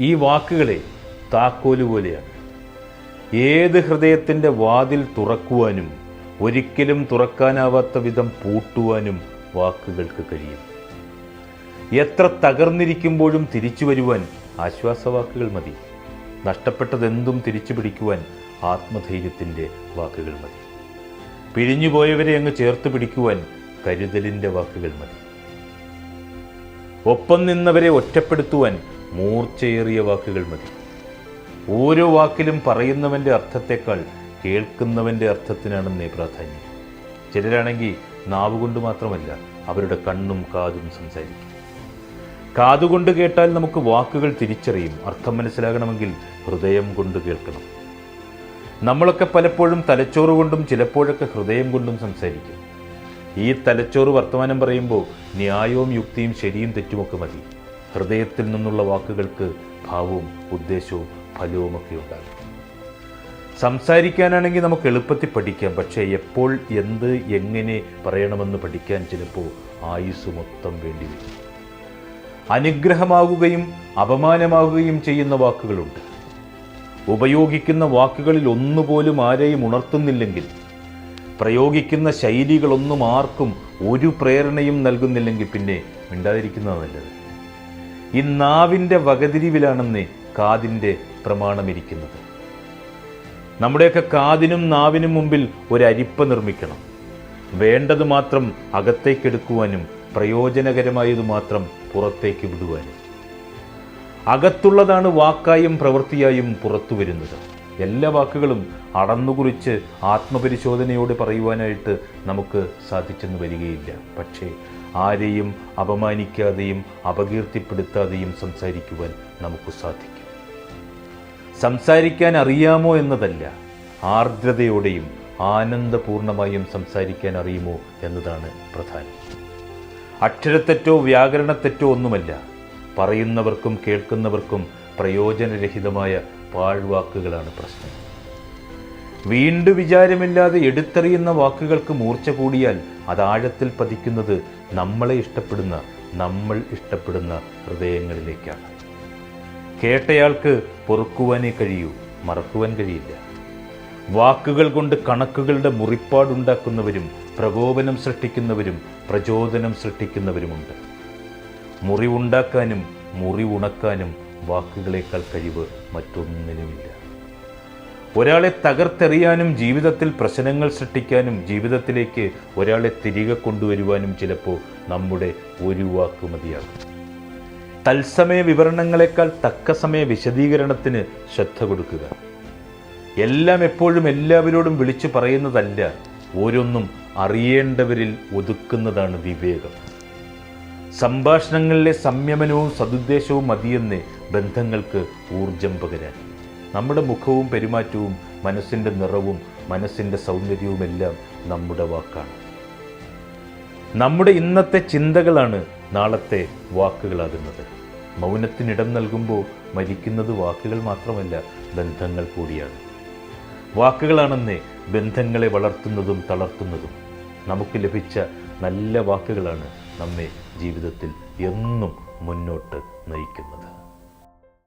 ഈ വാക്കുകളെ താക്കോൽ പോലെയാണ്. ഏത് ഹൃദയത്തിന്റെ വാതിൽ തുറക്കുവാനും ഒരിക്കലും തുറക്കാനാവാത്ത വിധം പൂട്ടുവാനും വാക്കുകൾക്ക് കഴിയും. എത്ര തകർന്നിരിക്കുമ്പോഴും തിരിച്ചു വരുവാൻ ആശ്വാസവാക്കുകൾ മതി. നഷ്ടപ്പെട്ടതെന്തും തിരിച്ചു പിടിക്കുവാൻ ആത്മധൈര്യത്തിന്റെ വാക്കുകൾ മതി. പിരിഞ്ഞുപോയവരെ അങ്ങ് ചേർത്ത് പിടിക്കുവാൻ കരുതലിന്റെ വാക്കുകൾ മതി. ഒപ്പം നിന്നവരെ ഒറ്റപ്പെടുത്തുവാൻ മൂർച്ചയേറിയ വാക്കുകൾ മതി. ഓരോ വാക്കിലും പറയുന്നവന്റെ അർത്ഥത്തെക്കാൾ കേൾക്കുന്നവന്റെ അർത്ഥത്തിനാണെന്നേ പ്രാധാന്യം. ചിലരാണെങ്കിൽ നാവുകൊണ്ട് മാത്രമല്ല അവരുടെ കണ്ണും കാതും സംസാരിക്കും. കാതുകൊണ്ട് കേട്ടാൽ നമുക്ക് വാക്കുകൾ തിരിച്ചറിയും. അർത്ഥം മനസ്സിലാകണമെങ്കിൽ ഹൃദയം കൊണ്ട് കേൾക്കണം. നമ്മളൊക്കെ പലപ്പോഴും തലച്ചോറ് കൊണ്ടും ചിലപ്പോഴൊക്കെ ഹൃദയം കൊണ്ടും സംസാരിക്കും. ഈ തലച്ചോറ് വർത്തമാനം പറയുമ്പോൾ ന്യായവും യുക്തിയും ശരിയും തെറ്റുമൊക്കെ മതി. ഹൃദയത്തിൽ നിന്നുള്ള വാക്കുകൾക്ക് ഭാവവും ഉദ്ദേശവും ഫലവും ഒക്കെ ഉണ്ടാകും. സംസാരിക്കാനാണെങ്കിൽ നമുക്ക് എളുപ്പത്തിൽ പഠിക്കാം. പക്ഷേ എപ്പോൾ എന്ത് എങ്ങനെ പറയണമെന്ന് പഠിക്കാൻ ചിലപ്പോൾ ആയുസ് മൊത്തം വേണ്ടി വരും. അനുഗ്രഹമാകുകയും അപമാനമാകുകയും ചെയ്യുന്ന വാക്കുകളുണ്ട്. ഉപയോഗിക്കുന്ന വാക്കുകളിൽ ഒന്നുപോലും ആരെയും ഉണർത്തുന്നില്ലെങ്കിൽ പ്രയോഗിക്കുന്ന ശൈലികളൊന്നും ആർക്കും ഒരു പ്രേരണയും നൽകുന്നില്ലെങ്കിൽ പിന്നെ മിണ്ടാതിരിക്കുന്നതാണ് നല്ലത് ഈ നാവിന്റെ വകതിരിവിലാണെന്ന് കാതിന്റെ പ്രമാണമിരിക്കുന്നത്. നമ്മുടെയൊക്കെ കാതിനും നാവിനും മുമ്പിൽ ഒരു അരിപ്പ നിർമ്മിക്കണം. വേണ്ടത് മാത്രം അകത്തേക്കെടുക്കുവാനും പ്രയോജനകരമായത് മാത്രം പുറത്തേക്ക് വിടുവാനും. അകത്തുള്ളതാണ് വാക്കായും പ്രവൃത്തിയായും പുറത്തു വരുന്നത് എല്ലാ വാക്കുകളും അടന്നുകുറിച്ച് ആത്മപരിശോധനയോട് പറയുവാനായിട്ട് നമുക്ക് സാധിച്ചെന്ന് വരികയില്ല. പക്ഷേ ആരെയും അപമാനിക്കാതെയും അപകീർത്തിപ്പെടുത്താതെയും സംസാരിക്കുവാൻ നമുക്ക് സാധിക്കും. സംസാരിക്കാൻ അറിയാമോ എന്നതല്ല ആർദ്രതയോടെയും ആനന്ദപൂർണമായും സംസാരിക്കാൻ അറിയുമോ എന്നതാണ് പ്രധാനം. അക്ഷരത്തെറ്റോ വ്യാകരണത്തെറ്റോ ഒന്നുമല്ല പറയുന്നവർക്കും കേൾക്കുന്നവർക്കും പ്രയോജനരഹിതമായ പാഴ്വാക്കുകളാണ് പ്രശ്നം. വീണ്ടും വിചാരമില്ലാതെ എടുത്തെറിയുന്ന വാക്കുകൾക്ക് മൂർച്ച കൂടിയാൽ അത് ആഴത്തിൽ പതിക്കുന്നത് നമ്മളെ ഇഷ്ടപ്പെടുന്ന നമ്മൾ ഇഷ്ടപ്പെടുന്ന ഹൃദയങ്ങളിലേക്കാണ്. കേട്ടയാൾക്ക് പൊറുക്കുവാനേ കഴിയൂ മറക്കുവാൻ കഴിയില്ല. വാക്കുകൾ കൊണ്ട് കണക്കുകളുടെ മുറിപ്പാടുണ്ടാക്കുന്നവരും പ്രകോപനം സൃഷ്ടിക്കുന്നവരും പ്രചോദനം സൃഷ്ടിക്കുന്നവരുമുണ്ട്. മുറിവുണ്ടാക്കാനും മുറിവുണക്കാനും വാക്കുകളേക്കാൾ കഴിവ് മറ്റൊന്നിനുമില്ല. ഒരാളെ തകർത്തെറിയാനും ജീവിതത്തിൽ പ്രശ്നങ്ങൾ സൃഷ്ടിക്കാനും ജീവിതത്തിലേക്ക് ഒരാളെ തിരികെ കൊണ്ടുവരുവാനും ചിലപ്പോൾ നമ്മുടെ ഒരു വാക്ക് മതിയാകും. തത്സമയ വിവരണങ്ങളെക്കാൾ തക്ക സമയ വിശദീകരണത്തിന് ശ്രദ്ധ കൊടുക്കുക. എല്ലാം എപ്പോഴും എല്ലാവരോടും വിളിച്ചു പറയുന്നതല്ല ഓരോന്നും അറിയേണ്ടവരിൽ ഒതുക്കുന്നതാണ് വിവേകം. സംഭാഷണങ്ങളിലെ സംയമനവും സതുദ്ദേശവും മതിയെന്ന് ബന്ധങ്ങൾക്ക് ഊർജം പകരാൻ. നമ്മുടെ മുഖവും പെരുമാറ്റവും മനസ്സിന്റെ നിറവും മനസ്സിന്റെ സൗന്ദര്യവുമെല്ലാം നമ്മുടെ വാക്കാണ്. നമ്മുടെ ഇന്നത്തെ ചിന്തകളാണ് നാളത്തെ വാക്കുകളാകുന്നത്. മൗനത്തിനിടം നൽകുമ്പോൾ മരിക്കുന്നത് വാക്കുകൾ മാത്രമല്ല ബന്ധങ്ങൾ കൂടിയാണ്. വാക്കുകളാണെന്നേ ബന്ധങ്ങളെ വളർത്തുന്നതും തളർത്തുന്നതും. നമുക്ക് ലഭിച്ച നല്ല വാക്കുകളാണ് നമ്മെ ജീവിതത്തിൽ എന്നും മുന്നോട്ട് നയിക്കുന്നത്.